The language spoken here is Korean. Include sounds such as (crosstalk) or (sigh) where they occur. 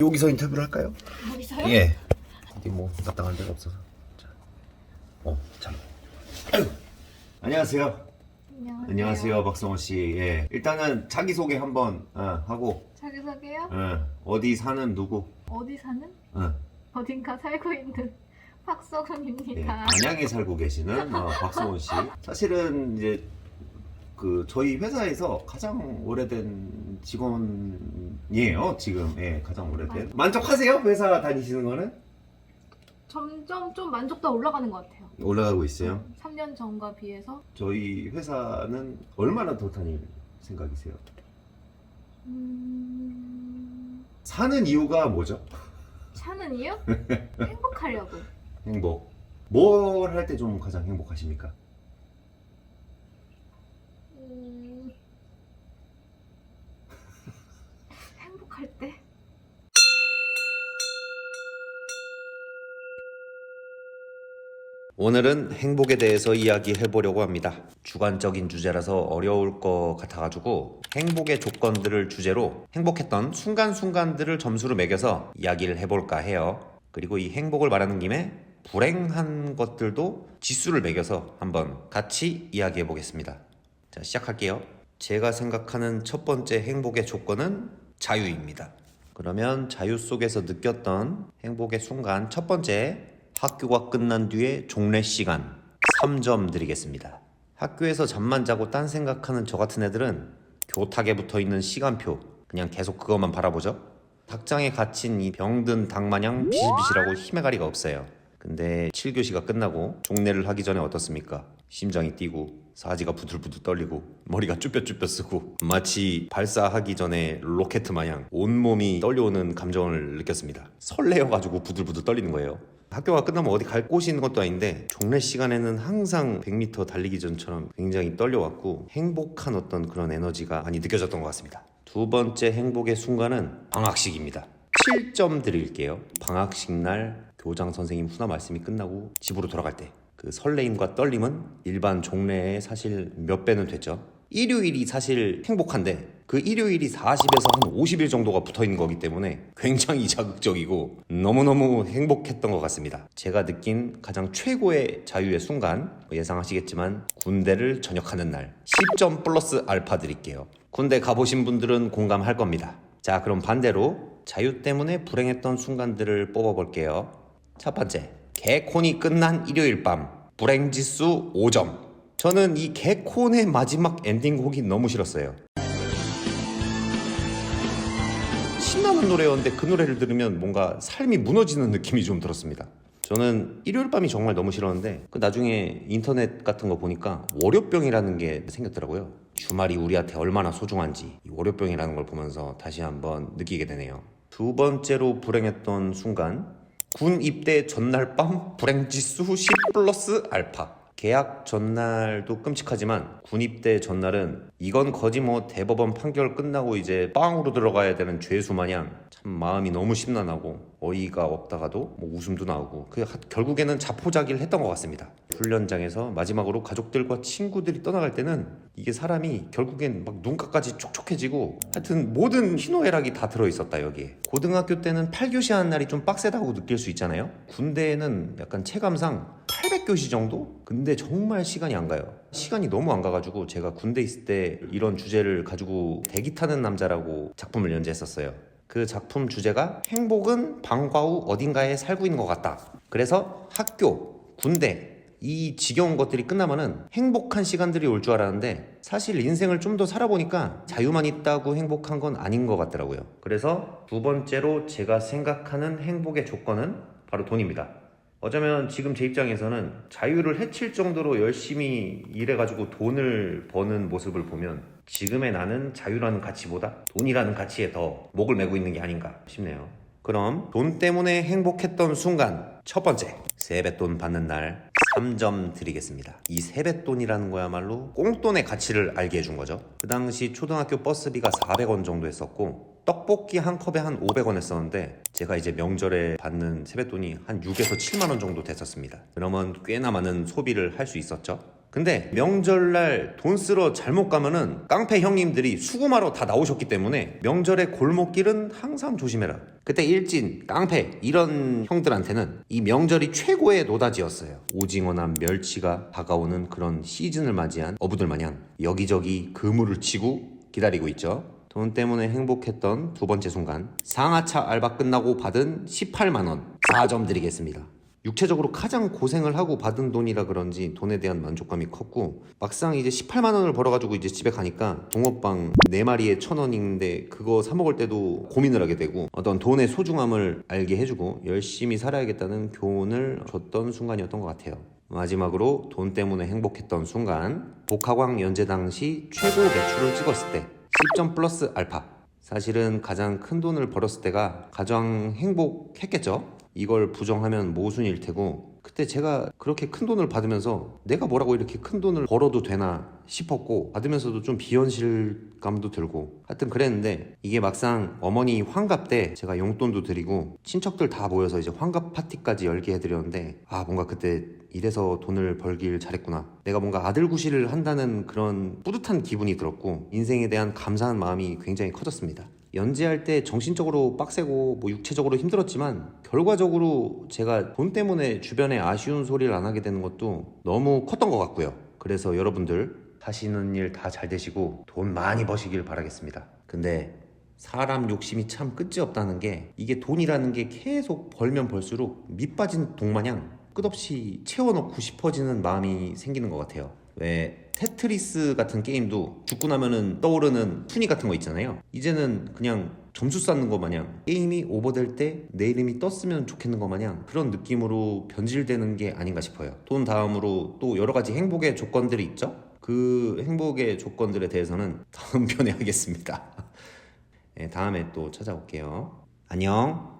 여기서 인터뷰를 할까요? 여기서요? 예. 어디 뭐 마땅한 데가 없어서. 자. 어, 참. 안녕하세요. 안녕하세요. 안녕하세요, 박성호 씨. 예. 일단은 자기 소개 한번 어, 하고 자기소개요? 어, 어디 사는 누구? 어디 사는? 어, 어딘가 살고 있는 (laughs) 예, 박서훈입니다. 안양에 살고 계시는 어, 박성호 씨. 사실은 이제 그 저희 회사에서 가장 오래된 직원이에요. 지금 예, 가장 오래된. 만족하세요? 회사 다니시는 거는? 점점 좀 만족도가 올라가는 것 같아요. 올라가고 있어요. 3년 전과 비해서 저희 회사는 얼마나 더 다닐 생각이세요? 음... 사는 이유가 뭐죠? 차는 이유? (laughs) 행복하려고. 행복. 뭘 할 때 좀 가장 행복하십니까? 음... 행복할 때? 오늘은 행복에 대해서 이야기해 보려고 합니다. 주관적인 주제라서 어려울 것 같아가지고 행복의 조건들을 주제로 행복했던 순간순간들을 점수로 매겨서 이야기를 해볼까 해요. 그리고 이 행복을 말하는 김에 불행한 것들도 지수를 매겨서 한번 같이 이야기해 보겠습니다. 자, 시작할게요. 제가 생각하는 첫 번째 행복의 조건은 자유입니다. 그러면 자유 속에서 느꼈던 행복의 순간 첫 번째 학교가 끝난 뒤에 종례 시간 3점 드리겠습니다. 학교에서 잠만 자고 딴 생각하는 저 같은 애들은 교탁에 붙어 있는 시간표 그냥 계속 그것만 바라보죠. 닭장에 갇힌 이 병든 닭 마냥 비실비실하고 힘의 가리가 없어요. 근데 7교시가 끝나고 종례를 하기 전에 어떻습니까? 심장이 뛰고 사지가 부들부들 떨리고 머리가 쭈뼛쭈뼛 쓰고 마치 발사하기 전에 로켓 마냥 온몸이 떨려오는 감정을 느꼈습니다. 설레어가지고 부들부들 떨리는 거예요. 학교가 끝나면 어디 갈 곳이 있는 것도 아닌데 종례 시간에는 항상 100m 달리기 전처럼 굉장히 떨려왔고 행복한 어떤 그런 에너지가 많이 느껴졌던 것 같습니다. 두 번째 행복의 순간은 방학식입니다. 7점 드릴게요. 방학식 날 교장 선생님 훈화 말씀이 끝나고 집으로 돌아갈 때 그 설레임과 떨림은 일반 종례의 사실 몇 배는 됐죠. 일요일이 사실 행복한데 그 일요일이 40에서 한 50일 정도가 붙어 있는 거기 때문에 굉장히 (laughs) 자극적이고 너무너무 행복했던 것 같습니다. 제가 느낀 가장 최고의 자유의 순간 예상하시겠지만 군대를 전역하는 날 10점 플러스 알파 드릴게요. 군대 가보신 분들은 공감할 겁니다. 자, 그럼 반대로 자유 때문에 불행했던 순간들을 뽑아볼게요. 첫 번째, 개콘이 끝난 일요일 밤 불행지수 5점. 저는 이 개콘의 마지막 엔딩곡이 너무 싫었어요. 신나는 노래였는데 그 노래를 들으면 뭔가 삶이 무너지는 느낌이 좀 들었습니다. 저는 일요일 밤이 정말 너무 싫었는데 그 나중에 인터넷 같은 거 보니까 월요병이라는 게 생겼더라고요. 주말이 우리한테 얼마나 소중한지 이 월요병이라는 걸 보면서 다시 한번 느끼게 되네요. 두 번째로 불행했던 순간 군 입대 전날 밤 불행지수 10 플러스 알파 계약 전날도 끔찍하지만 군 입대 전날은 이건 거지 뭐 대법원 판결 끝나고 이제 빵으로 들어가야 되는 죄수 마냥 참 마음이 너무 심란하고 어이가 없다가도 뭐 웃음도 나오고 그 하- 결국에는 자포자기를 했던 것 같습니다. 훈련장에서 마지막으로 가족들과 친구들이 떠나갈 때는 이게 사람이 결국엔 막 눈가까지 촉촉해지고 하여튼 모든 희노애락이 다 들어있었다 여기에 고등학교 때는 8교시 하는 날이 좀 빡세다고 느낄 수 있잖아요 군대에는 약간 체감상 800교시 정도? 근데 정말 시간이 안 가요. 시간이 너무 안 가가지고 제가 군대 있을 때 이런 주제를 가지고 대기 타는 남자라고 작품을 연재했었어요. 그 작품 주제가 행복은 방과 후 어딘가에 살고 있는 것 같다. 그래서 학교, 군대, 이 지겨운 것들이 끝나면은 행복한 시간들이 올 줄 알았는데 사실 인생을 좀 더 살아보니까 자유만 있다고 행복한 건 아닌 것 같더라고요. 그래서 두 번째로 제가 생각하는 행복의 조건은 바로 돈입니다. 어쩌면 지금 제 입장에서는 자유를 해칠 정도로 열심히 일해가지고 돈을 버는 모습을 보면 지금의 나는 자유라는 가치보다 돈이라는 가치에 더 목을 메고 있는 게 아닌가 싶네요. 그럼 돈 때문에 행복했던 순간 첫 번째 세뱃돈 받는 날 3점 드리겠습니다. 이 세뱃돈이라는 거야말로 꽁돈의 가치를 알게 해준 거죠. 그 당시 초등학교 버스비가 400원 정도 했었고 떡볶이 한 컵에 한 500원 했었는데 제가 이제 명절에 받는 세뱃돈이 한 6에서 7만 원 정도 됐었습니다. 그러면 꽤나 많은 소비를 할 수 있었죠. 근데 명절날 돈 쓰러 잘못 가면은 깡패 형님들이 수금하러 다 나오셨기 때문에 명절의 골목길은 항상 조심해라. 그때 일진, 깡패 이런 형들한테는 이 명절이 최고의 노다지였어요. 오징어나 멸치가 다가오는 그런 시즌을 맞이한 어부들 마냥 여기저기 그물을 치고 기다리고 있죠. 돈 때문에 행복했던 두 번째 순간 상하차 알바 끝나고 받은 18만 원 4점 드리겠습니다. 육체적으로 가장 고생을 하고 받은 돈이라 그런지 돈에 대한 만족감이 컸고 막상 이제 18만 원을 벌어가지고 이제 집에 가니까 붕어빵 4마리에 천 원인데 그거 사 먹을 때도 고민을 하게 되고 어떤 돈의 소중함을 알게 해주고 열심히 살아야겠다는 교훈을 줬던 순간이었던 것 같아요. 마지막으로 돈 때문에 행복했던 순간 복화광 연재 당시 최고 매출을 찍었을 때 10점 플러스 알파. 사실은 가장 큰 돈을 벌었을 때가 가장 행복했겠죠? 이걸 부정하면 모순일 테고 그때 제가 그렇게 큰 돈을 받으면서 내가 뭐라고 이렇게 큰 돈을 벌어도 되나 싶었고 받으면서도 좀 비현실감도 들고 하여튼 그랬는데 이게 막상 어머니 환갑 때 제가 용돈도 드리고 친척들 다 모여서 이제 환갑 파티까지 열게 해드렸는데 아 뭔가 그때 이래서 돈을 벌길 잘했구나. 내가 뭔가 아들 구실을 한다는 그런 뿌듯한 기분이 들었고 인생에 대한 감사한 마음이 굉장히 커졌습니다 연재할 때 정신적으로 빡세고 뭐 육체적으로 힘들었지만 결과적으로 제가 돈 때문에 주변에 아쉬운 소리를 안 하게 되는 것도 너무 컸던 것 같고요. 그래서 여러분들 하시는 일 다 잘 되시고 돈 많이 버시길 바라겠습니다. 근데 사람 욕심이 참 끝이 없다는 게 이게 돈이라는 게 계속 벌면 벌수록 밑 빠진 독마냥 끝없이 채워넣고 싶어지는 마음이 생기는 것 같아요. 왜 테트리스 같은 게임도 죽고 나면은 떠오르는 순위 같은 거 있잖아요. 이제는 그냥 점수 쌓는 거 마냥 게임이 오버될 때 내 이름이 떴으면 좋겠는 거 마냥 그런 느낌으로 변질되는 게 아닌가 싶어요. 돈 다음으로 또 여러 가지 행복의 조건들이 있죠. 그 행복의 조건들에 대해서는 다음 (laughs) 편에 하겠습니다. 네, 다음에 또 찾아올게요. 안녕.